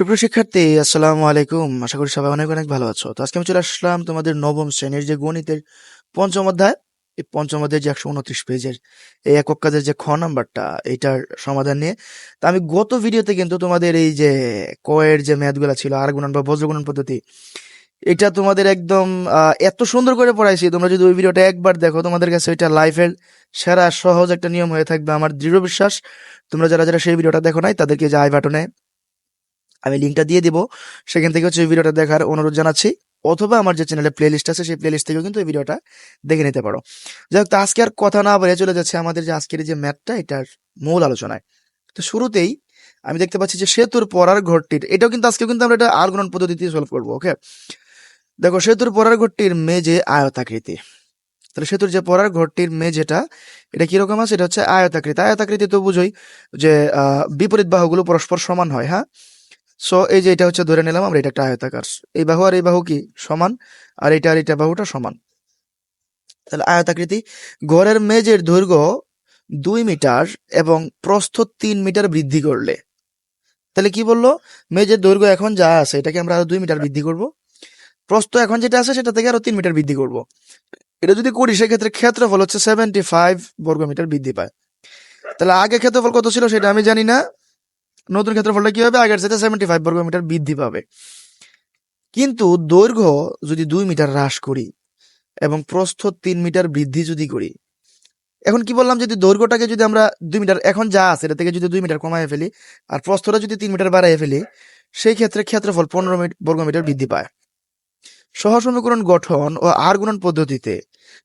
সুপ্রিয় শিক্ষার্থী, আসসালামু আলাইকুম। আশা করি সবাই অনেক অনেক ভালো আছো। তো আজকে আমি চলে আসলাম তোমাদের নবম শ্রেণির যে গণিতের পঞ্চম অধ্যায়, এই পঞ্চম অধ্যায়ের যে একশো উনত্রিশ পেজের এই একক কাজের যে খ নাম্বারটা, এটার সমাধান নিয়ে। তা আমি গত ভিডিওতে কিন্তু তোমাদের এই যে কয়ের যে ম্যাথগুলো ছিল, আর গুণন বা বজ্রগুণন পদ্ধতি, এটা তোমাদের একদম এত সুন্দর করে পড়াইছি। তোমরা যদি ওই ভিডিওটা একবার দেখো, তোমাদের কাছে ওইটা লাইফের সেরা সহজ একটা নিয়ম হয়ে থাকবে আমার দৃঢ় বিশ্বাস। তোমরা যারা যারা সেই ভিডিওটা দেখো নাই, তাদেরকে যে আই বাটনে আমি লিঙ্কটা দিয়ে দিব। সেখান থেকে হচ্ছে ভিডিওটা দেখার অনুরোধ জানাচ্ছি। অথবা আমার যে চ্যানেলে প্লে লিস্ট আছে, সেই প্লে লিস্ট থেকেও কিন্তু এই ভিডিওটা দেখে নিতে পারো। যাই হোক আজকে আর কথা না বলে চলে যাচ্ছে আমাদের যে আজকের যে ম্যাথটা এটার মূল আলোচনায়। তো শুরুতেই আমি দেখতে পাচ্ছি যে সেতুর পরার ঘরটির, এটাও কিন্তু আজকে কিন্তু আমরা এটা আর গুণন পদ্ধতিতে সলভ করব ওকে দেখো, সেতুর পরার ঘরটির মেজে আয়তাকৃতি। তাহলে সেতুর যে পরার ঘরটির মেঝেটা, এটা কীরকম আছে? এটা হচ্ছে আয়তাকৃতি। আয়তাকৃতি তো বুঝোই যে বিপরীত বাহুগুলো পরস্পর সমান হয় হ্যাঁ? সো এই যে এটা হচ্ছে ধরে নিলাম আমরা এটা একটা আয়তাকার। এই বাহু আর এই বাহু কি? সমান। আর এটা আর এটা বাহুটা সমান। তাহলে আয়তাকৃতি, ঘরের মেজের দৈর্ঘ্য দুই মিটার এবং প্রস্থ তিন মিটার বৃদ্ধি করলে। তাহলে কি বলল? মেজের দৈর্ঘ্য এখন যা আছে, এটাকে আমরা আরও দুই মিটার বৃদ্ধি করব। প্রস্থ এখন যেটা আছে, সেটা থেকে আরও তিন মিটার বৃদ্ধি করব। এটা যদি করি, সেক্ষেত্রে ক্ষেত্রফল হচ্ছে সেভেন্টি ফাইভ বর্গ মিটার বৃদ্ধি পায়। তাহলে আগে ক্ষেত্রফল কত ছিল, সেটা আমি জানি না। নতুন ক্ষেত্রফলটা কি হবে? আগের সাথে সেভেন্টি ফাইভ বর্গ মিটার বৃদ্ধি পাবে। কিন্তু দৈর্ঘ্য যদি দুই মিটার হ্রাস করি এবং প্রস্থ তিন মিটার বৃদ্ধি যদি করি, এখন কি বললাম? যদি দৈর্ঘ্যটাকে যদি আমরা দুই মিটার, এখন যা আছে, এটা থেকে যদি দুই মিটার কমায় ফেলি আর প্রস্থটা যদি তিন মিটার বাড়াই ফেলি, সেই ক্ষেত্রে ক্ষেত্রফল পনেরো বর্গ মিটার বৃদ্ধি পায়। সহ সমীকরণ গঠন ও আর গুণন পদ্ধতিতে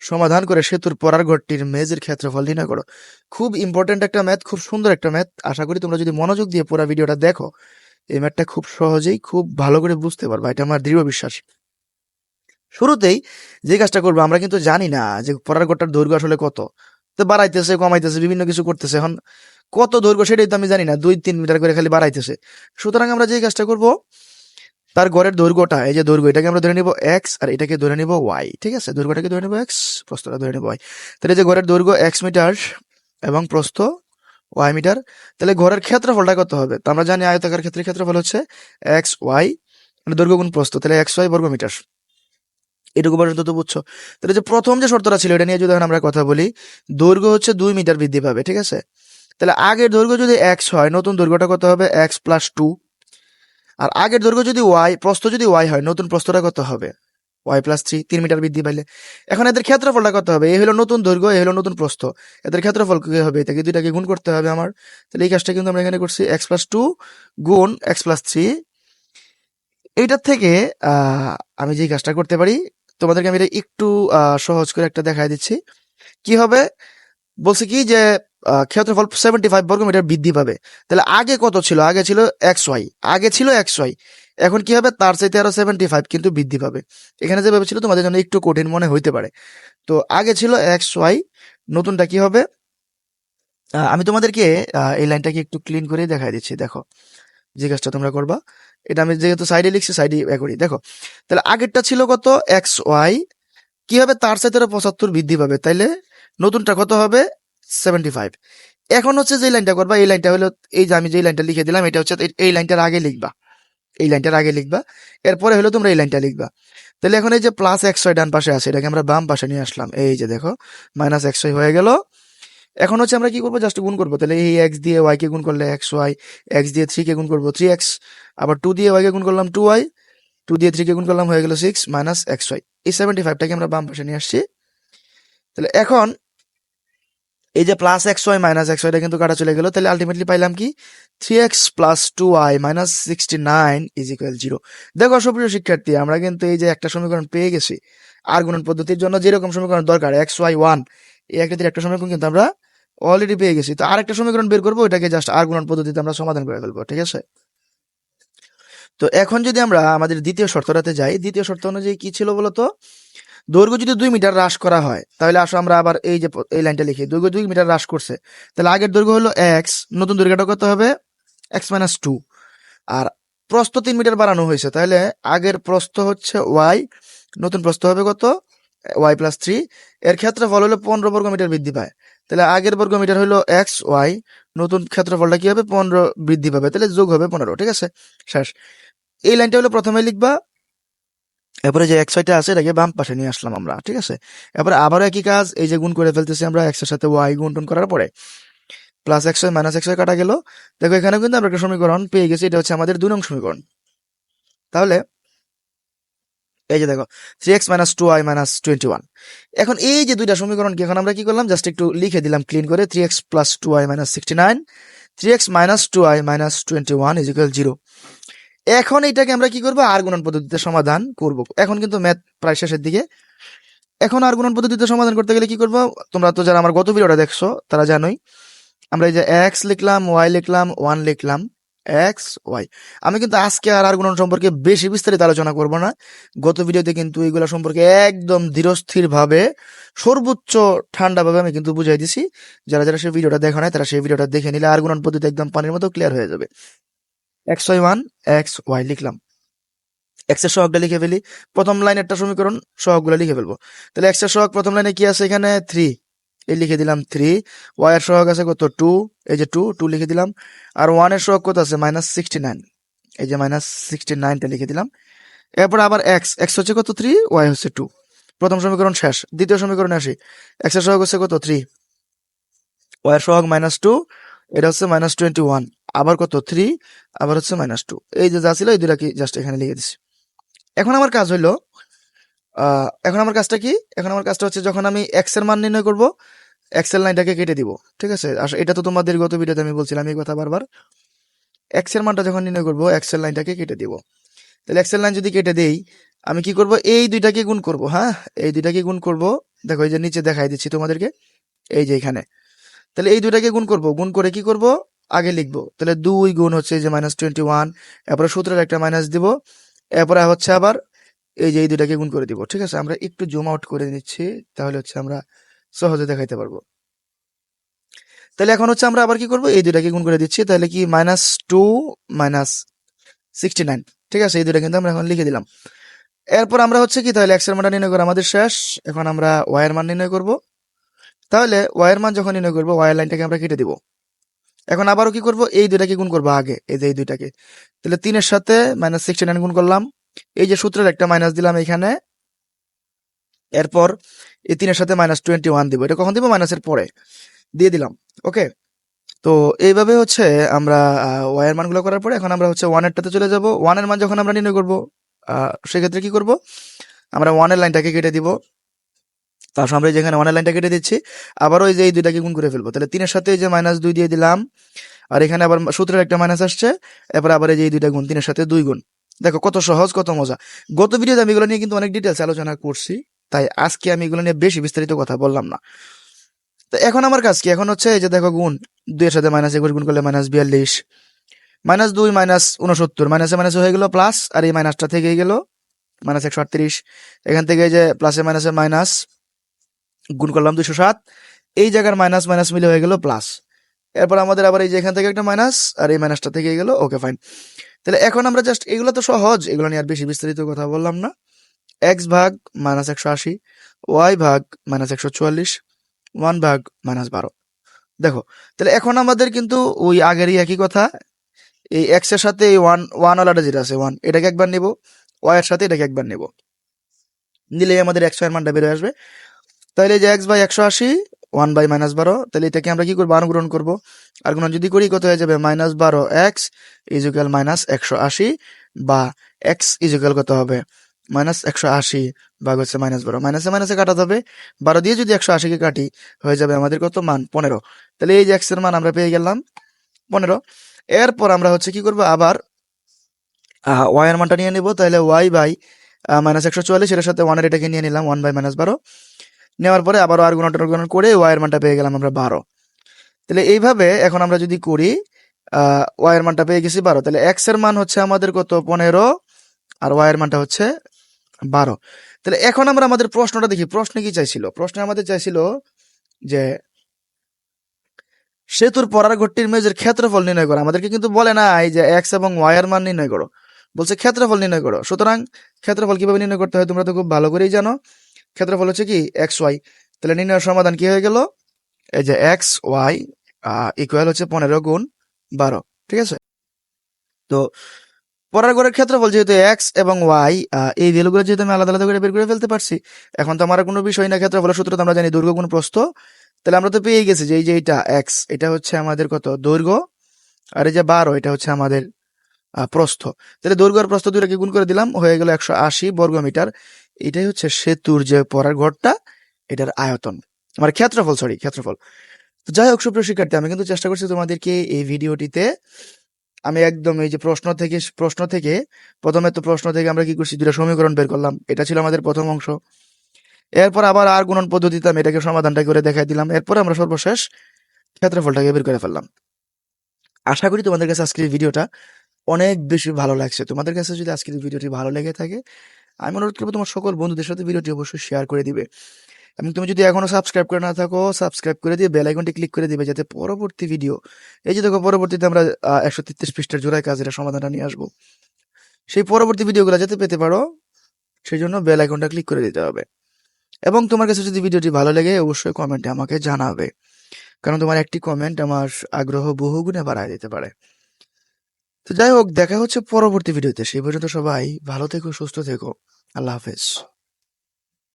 সমাধান করে সেতুর পরার ঘরটির মেজের ক্ষেত্রফল নির্ণয় করো। খুব ইম্পর্টেন্ট একটা ম্যাথ খুব সুন্দর একটা ম্যাথ আশা করি তোমরা যদি মনোযোগ দিয়ে পুরো ভিডিওটা দেখো, এই ম্যাথটা খুব সহজেই খুব ভালো করে বুঝতে পারবা। এটা আমার দৃঢ় বিশ্বাস। শুরুতেই যে কাজটা করব, আমরা কিন্তু জানি না যে পরার ঘরটার দৈর্ঘ্য আসলে কত। তো বাড়াইতেছে, কমাইতেছে, বিভিন্ন কিছু করতেছে। এখন কত দৈর্ঘ্য সেটাই তো আমি জানি না। দুই, তিন মিটার করে খালি বাড়াইতেছে। সুতরাং আমরা যে কাজটা করব তার ঘরের দৈর্ঘ্যটা, এই যে দৈর্ঘ্য, এটাকে আমরা ধরে নিব এক্স আর এটাকে ধরে নিব ওয়াই ঠিক আছে? দৈর্ঘ্যটাকে ধরে নিব এক্স প্রস্তটা ধরে নিব ওয়াই তাহলে যে ঘরের দৈর্ঘ্য এক্স মিটার এবং প্রস্থ ওয়াই মিটার, তাহলে ঘরের ক্ষেত্রফলটা কত হবে? তো আমরা জানি আয়তাকার ক্ষেত্রে ক্ষেত্রফল হচ্ছে এক্স ওয়াই মানে দৈর্ঘ্য গুণ প্রস্থ, তাহলে এক্স ওয়াই বর্গ মিটার। এটুকু পর্যন্ত তো বুঝছ। তাহলে যে প্রথম যে শর্তটা ছিল, এটা নিয়ে যদি আমরা কথা বলি, দৈর্ঘ্য হচ্ছে দুই মিটার বৃদ্ধি পাবে, ঠিক আছে? তাহলে আগের দৈর্ঘ্য যদি এক্স হয়, নতুন দৈর্ঘ্যটা কত হবে? এক্স প্লাস টু আর আগের দৈর্ঘ্য যদি ওয়াই প্রস্থ যদি ওয়াই হয়, নতুন প্রস্থটা কত হবে? ওয়াই প্লাস থ্রি তিন মিটার বৃদ্ধি পাইলে। এখন এদের ক্ষেত্রফলটা কত হবে? এই হলো নতুন দৈর্ঘ্য এই হলো নতুন প্রস্থ। এদের ক্ষেত্রফল কি হবে? এটাকে দুইটাকে গুণ করতে হবে আমার। তাহলে এই কাজটা কিন্তু আমরা এখানে করছি এক্স প্লাস টু গুণ এক্স প্লাস থ্রি এইটার থেকে আমি যে কাজটা করতে পারি, তোমাদেরকে আমি এটা একটু সহজ করে একটা দেখাই দিচ্ছি। কি হবে? বলছে কি যে ক্ষেত্রফল সেভেন্টি ফাইভ বর্গ মিটার বৃদ্ধি পাবে। তাহলে আগে কত ছিল? আগে ছিল এক্স ওয়াই আগে ছিল এক্স ওয়াই এখন কি হবে? তার চাইতে আরও সেভেন্টি ফাইভ কিন্তু বৃদ্ধি পাবে। এখানে যে ভেবেছিল, তোমাদের জন্য একটু কঠিন মনে হইতে পারে। তো আগে ছিল এক্স ওয়াই নতুনটা কি হবে? আমি তোমাদেরকে এই লাইনটাকে একটু ক্লিন করে দেখাই দিচ্ছি। দেখো, যে কাজটা তোমরা করবা। এটা আমি যেহেতু সাইডে লিখছি সাইডে করি। দেখো, তাহলে আগেরটা ছিল কত? এক্স ওয়াই কি হবে? তার সাথে পঁচাত্তর বৃদ্ধি পাবে। তাইলে নতুনটা কত হবে? সেভেন্টি ফাইভ এখন হচ্ছে যে লাইনটা করবা, এই লাইনটা হলো, এই যে আমি যে লাইনটা লিখে দিলাম, এটা হচ্ছে এই- লাইনটার আগে লিখবা। এই লাইনটার আগে লিখবা। এরপরে হলো তোমরা এই লাইনটা লিখবা। তাহলে এখন এই যে প্লাস এক্স ওয়াই ডান পাশে আছে, এটাকে আমরা বাম পাশে নিয়ে আসলাম। এই যে দেখো মাইনাস এক্স ওয়াই হয়ে গেল। এখন হচ্ছে আমরা কি করব? জাস্ট গুণ করব। তাহলে এই এক্স দিয়ে ওয়াই কে গুণ করলে এক্স ওয়াই এক্স দিয়ে থ্রি কে গুণ করব থ্রি এক্স আবার টু দিয়ে ওয়াই কে গুণ করলাম টু ওয়াই টু দিয়ে থ্রি কে গুণ করলাম হয়ে গেল সিক্স মাইনাস এক্স ওয়াই এই সেভেন্টি ফাইভটাকে আমরা বাম পাশে নিয়ে আসছি। তাহলে এখন এই যে plus X Y minus X ওয়াইটা কিন্তু কাটা চলে গেল, তাহলে আলটিমেটলি পাইলাম কি? Three X plus two Y minus sixty nine is equal zero দেখো সুপ্রিয় শিক্ষার্থী, আমরা কিন্তু এই যে একটা সমীকরণ পেয়ে গেছি। আর গুণন পদ্ধতির জন্য যেরকম সমীকরণ দরকার এক্স ওয়াই ওয়ান এই একটা একটা সমীকরণ কিন্তু আমরা অলরেডি পেয়ে গেছি। তো আরেকটা সমীকরণ বের করব, ওইটাকে জাস্ট আর গুণন পদ্ধতিতে আমরা সমাধান করে ফেলব, ঠিক আছে? তো এখন যদি আমরা আমাদের দ্বিতীয় শর্তটাতে যাই, দ্বিতীয় শর্ত অনুযায়ী কি ছিল বলতো? দৈর্ঘ্য যদি দুই মিটার হ্রাস করা হয়, তাহলে আসো আমরা আবার এই যে এই লাইনটা লিখি। দৈর্ঘ্য দুই মিটার হ্রাস করছে। তাহলে আগের দৈর্ঘ্য হলো এক্স নতুন দৈর্ঘ্যটা কত হবে? এক্স মাইনাস টু আর প্রস্থ তিন মিটার বাড়ানো হয়েছে, তাহলে আগের প্রস্থ হচ্ছে ওয়াই নতুন প্রস্থ হবে কত? ওয়াই প্লাস থ্রি এর ক্ষেত্রফল হলো পনেরো বর্গ মিটার বৃদ্ধি পায়। তাহলে আগের বর্গ মিটার হলো এক্স ওয়াই নতুন ক্ষেত্রফলটা কি হবে? পনেরো বৃদ্ধি পাবে। তাহলে যোগ হবে পনেরো, ঠিক আছে? শেষ। এই লাইনটা হলো প্রথমে লিখবা। এরপরে যে এক্স ওয়াইটা আছে, এটাকে বাম পাশে নিয়ে আসলাম আমরা, ঠিক আছে? এরপরে আবারও একই কাজ, এই যে গুণ করে ফেলতেছি আমরা এক্সের সাথে ওয়াই গুণ টুন করার পরে। Plus X Y minus Y কাটা গেল। দেখো এখানে কিন্তু আমরা একটা সমীকরণ পেয়ে গেছি, এটা হচ্ছে আমাদের দুই নং সমীকরণ। তাহলে, এই যে দেখো three X minus two Y minus twenty one এখন এই যে দুইটা সমীকরণ কি এখন আমরা কি করলাম? জাস্ট একটু লিখে দিলাম ক্লিন করে three X plus two Y minus sixty nine three X minus two Y minus twenty one is equal zero এখন এটাকে আমরা কি করব? আর গুণন পদ্ধতিতে সমাধান করব। এখন কিন্তু ম্যাথ প্রায় শেষের দিকে। এখন আর গুণন পদ্ধতিতে সমাধান করতে গেলে কি করব? তোমরা তো যারা আমার গত ভিডিওটা দেখছ, তারা জানোই। আমরা এই যে এক্স লিখলাম ওয়াই লিখলাম ওয়ান লিখলাম এক্স ওয়াই আমি কিন্তু আজকে আর আর গুণন সম্পর্কে বেশি বিস্তারিত আলোচনা করব না। গত ভিডিওতে কিন্তু এইগুলা সম্পর্কে একদম ধীরস্থির ভাবে সর্বোচ্চ ঠান্ডা ভাবে আমি কিন্তু বুঝাই দিছি। যারা যারা সেই ভিডিওটা দেখা নাই, তারা সেই ভিডিওটা দেখে নিলে আর গুণন পদ্ধতি একদম পানির মতো ক্লিয়ার হয়ে যাবে। X Y one X Y লিখলাম। এক্সের সহগটা লিখে ফেলি। প্রথম লাইন একটা সমীকরণ, সহগগুলো লিখে ফেলব। তাহলে এক্সের সহগ প্রথম লাইনে কি আছে এখানে? থ্রি এই লিখে দিলাম থ্রি ওয়াই এর সহগ আছে কত? টু এই যে টু টু লিখে দিলাম। আর ওয়ানের সহগ কত আছে? মাইনাস সিক্সটি নাইন এই যে মাইনাস সিক্সটি নাইনটা লিখে দিলাম। এরপর আবার এক্স এক্স হচ্ছে কত? থ্রি ওয়াই হচ্ছে টু প্রথম সমীকরণ শেষ। দ্বিতীয় সমীকরণে আসি। এক্সের সহগ হচ্ছে কত? থ্রি ওয়াই এর সহগ মাইনাস টু এটা হচ্ছে মাইনাস টোয়েন্টি ওয়ান আবার কত? থ্রি আবার হচ্ছে মাইনাস টু এই যে যা ছিল, এই দুটা কি জাস্ট এখানে লিখে দিছি। এখন আমার কাজ হইল এখন আমার কাজটা কি? এখন আমার কাজটা হচ্ছে যখন আমি এক্সের মান নির্ণয় করব এক্সেল লাইনটাকে কেটে দিব, ঠিক আছে? আসলে এটা তো তোমাদের গত ভিডিওতে আমি বলছিলাম এই কথা বারবার। এক্সের মানটা যখন নির্ণয় করব এক্সেল লাইনটাকে কেটে দিব। তাহলে এক্সেল লাইন যদি কেটে দেই, আমি কি করব? এই দুইটাকে গুণ করব হ্যাঁ? এই দুইটাকে গুণ করব। দেখো এই যে নিচে দেখাই দিচ্ছি তোমাদেরকে। এই যে এখানে। তাহলে এই দুইটাকে গুণ করব। গুণ করে কি করব? আগে লিখব। তাহলে দুই গুণ হচ্ছে যে মাইনাস টোয়েন্টি ওয়ান এরপরে সূত্রের একটা মাইনাস দিব, এরপরে হচ্ছে আবার এই যে এই দুইটাকে গুণ করে দিব। ঠিক আছে? আমরা একটু জুম আউট করে নিচ্ছি, তাহলে হচ্ছে আমরা সহজে দেখাইতে পারব। তাহলে এখন হচ্ছে আমরা আবার কি করব? এই দুইটাকে গুণ করে দিচ্ছি, তাহলে কি minus two minus sixty nine ঠিক আছে? এই দুইটা কিন্তু আমরা এখন লিখে দিলাম। এরপর আমরা হচ্ছে কি, তাহলে এক্সের মানটা নির্ণয় করা আমাদের শেষ। এখন আমরা ওয়াই এর মান নির্ণয় করব। তাহলে ওয়াই এর মান যখন নির্ণয় করব ওয়াই এর লাইনটাকে আমরা কেটে দিব। এখন আবারও কি করব? এই দুইটাকে গুণ করব আগে, এই যে এই দুইটাকে। তাহলে তিনের সাথে মাইনাস সিক্সটি নাইন গুণ করলাম। এই যে সূত্রের একটা মাইনাস দিলাম এখানে। এরপর এই তিনের সাথে মাইনাস টোয়েন্টি ওয়ান দিব। এটা কখন দিব? মাইনাসের পরে। দিয়ে দিলাম ওকে তো এইভাবে হচ্ছে আমরা ওয়াই এর মানগুলো করার পরে এখন আমরা হচ্ছে ওয়ানেরটাতে চলে যাব। ওয়ানের মান যখন আমরা নির্ণয় করব সেক্ষেত্রে কি করব? আমরা ওয়ানের লাইনটাকে কেটে দিব। তারপর আমরা যেখানে ওয়ানের লাইনটা কেটে দিচ্ছি আবারও এই যে এই দুইটাকে গুণ করে ফেলব। তাহলে তিনের সাথে যে মাইনাস দুই দিয়ে দিলাম, আর এখানে আবার সূত্রের একটা মাইনাস আসছে, এরপর আবার এই যে এই দুইটা গুণ, তিনের সাথে দুই গুণ। দেখো কত সহজ, কত মজা। গত ভিডিওতে আমি এগুলো নিয়ে কিন্তু অনেক ডিটেলস আলোচনা করছি, তাই আজকে আমি এগুলো নিয়ে বেশি বিস্তারিত কথা বললাম না। তো এখন আমার কাজ কি? এখন হচ্ছে এই যে দেখো গুণ, দুইয়ের সাথে মাইনাস একুশ গুণ করলে মাইনাস বিয়াল্লিশ মাইনাস দুই মাইনাস উনসত্তর মাইনাসে মাইনাসে হয়ে গেল প্লাস আর এই মাইনাসটা থেকেই গেল মাইনাস একশো আটত্রিশ। এখান থেকে যে প্লাসে মাইনাসে মাইনাস গুণ করলাম দুশো সাত। এই জায়গার মাইনাস মাইনাস মিলে হয়ে গেল প্লাস এরপর আমাদের আবার এই যে এখান থেকে একটা মাইনাস আর এই মাইনাসটা থেকে গেল ওকে ফাইন তাহলে এখন আমরা জাস্ট এগুলো তো সহজ, এগুলো নিয়ে আর বেশি বিস্তারিত কথা বললাম না। এক্স ভাগ মাইনাস একশো আশি ওয়াই ভাগ মাইনাস একশো চুয়াল্লিশ ওয়ান ভাগ মাইনাস বারো। দেখো, তাহলে এখন আমাদের কিন্তু ওই আগেরই একই কথা। এই এক্সের সাথে এই ওয়ান ওয়ান ওয়ালাটা যেটা আছে ওয়ান এটাকে একবার নেব ওয়াই এর সাথে এটাকে একবার নেব। নিলেই আমাদের একশো এর মানটা বেরোয় আসবে। তাহলে যে এক্স বাই একশো আশি, ওয়ান বাই মাইনাস বারো তাহলে এটাকে আমরা কি করব? অনুগ্রহণ করব। আর গুণন যদি করি, কত হয়ে যাবে? মাইনাস বারো এক্স ইজুকাল মাইনাস একশো আশি বা এক্স ইজুকাল কত হবে? মাইনাস একশো আশি ভাগ হচ্ছে মাইনাস বারো। মাইনাসে মাইনাসে কাটাতে হবে। বারো দিয়ে যদি একশো আশিকে কাটি, হয়ে যাবে আমাদের কত মান? পনেরো। তাহলে এই যে এক্সের মান আমরা পেয়ে গেলাম পনেরো। এরপর আমরা হচ্ছে কি করব? আবার ওয়াই এর মানটা নিয়ে নিব। তাহলে ওয়াই বাই মাইনাস একশো চুয়াল্লিশ, এর সাথে ওয়ানের এটাকে নিয়ে নিলাম ওয়ান বাই মাইনাস বারো। নেওয়ার পরে আবার আর গুণন গুণন করে ওয়াই এর মানটা পেয়ে গেলাম আমরা বারো। তাহলে এইভাবে এখন আমরা যদি করি ওয়াই এর মানটা পেয়ে গেছি বারো, তাহলে এক্সের মান হচ্ছে আমাদের কত? পনেরো, আর ওয়াই এর মানটা হচ্ছে বারো। তাহলে এখন আমরা আমাদের প্রশ্নটা দেখি, প্রশ্নে কি চাইছিল? প্রশ্নে আমাদের চাইছিল যে সেতুর পরার ঘরটির মেজের ক্ষেত্রফল নির্ণয় করো। আমাদেরকে কিন্তু বলে না এই যে এক্স এবং ওয়াই এর মান নির্ণয় করো। বলছে ক্ষেত্রফল নির্ণয় করো। সুতরাং ক্ষেত্রফল কীভাবে নির্ণয় করতে হয় তোমরা তো খুব ভালো করেই জানো। ক্ষেত্রফল হচ্ছে কি? এক্স ওয়াই তাহলে নির্ণয়ের সমাধান কি হয়ে গেল? এই যে এক্স ওয়াই ইকুয়াল হচ্ছে পনেরো গুণ বারো। ঠিক আছে? তো পরের ঘরের ক্ষেত্রফল যেহেতু এক্স এবং ওয়াই এই ভ্যালুগুলো যেহেতু আমি আলাদা আলাদা করে বের করে ফেলতে পারছি, এখন তো আমার কোনো বিষয় না। ক্ষেত্রফলের সূত্র তো আমরা জানি দৈর্ঘ্য গুণ প্রস্থ। তাহলে আমরা তো পেয়ে গেছি যে এই যে এটা এক্স এটা হচ্ছে আমাদের কত? দৈর্ঘ্য আর এই যে বারো, এটা হচ্ছে আমাদের প্রস্থ। তাহলে দৈর্ঘ্য আর প্রস্থ দুটাকে গুণ করে দিলাম। হয়ে গেল একশো আশি বর্গ মিটার এটাই হচ্ছে সেতুর যে পরার ঘরটা, এটার আয়তন। মানে ক্ষেত্রফল সরি ক্ষেত্রফল। তো যাই হোক, সুপ্রিয় শিক্ষার্থী, আমি কিন্তু চেষ্টা করছি তোমাদেরকে এই ভিডিওটিতে আমি একদম এই যে প্রশ্ন থেকে প্রশ্ন থেকে, প্রথমে তো প্রশ্ন থেকে আমরা কি করছি দুটা সমীকরণ বের করলাম। এটা ছিল আমাদের প্রথম অংশ। এরপর আবার আর গুণন পদ্ধতিতে আমি এটাকে সমাধানটা করে দেখাই দিলাম। এরপর আমরা সর্বশেষ ক্ষেত্রফলটাকে বের করে ফেললাম। আশা করি তোমাদের কাছে আজকের ভিডিওটা অনেক বেশি ভালো লাগছে। তোমাদের কাছে যদি আজকের ভিডিওটি ভালো লেগে থাকে আমি অনুরোধ করব তোমার সকল বন্ধুদের সাথে ভিডিওটি অবশ্যই শেয়ার করে দিবে। এবং তুমি যদি এখনও সাবস্ক্রাইব করে না থাকো সাবস্ক্রাইব করে দিয়ে বেল আইকনটি ক্লিক করে দিবে যাতে পরবর্তী ভিডিও এই যে দেখো পরবর্তীতে আমরা একশো তেত্রিশ পৃষ্ঠার জোড়ায় কাজের সমাধানটা নিয়ে আসব। সেই পরবর্তী ভিডিওগুলো যাতে পেতে পারো, সেই জন্য বেল আইকনটা ক্লিক করে দিতে হবে। এবং তোমার কাছে যদি ভিডিওটি ভালো লাগে, অবশ্যই কমেন্টে আমাকে জানাবে। কারণ তোমার একটি কমেন্ট আমার আগ্রহ বহুগুণে বাড়ায় দিতে পারে। তো যাই হোক, দেখা হচ্ছে পরবর্তী ভিডিওতে। সেই পর্যন্ত সবাই ভালো থেকো, সুস্থ থেকো। আল্লাহ হাফেজ।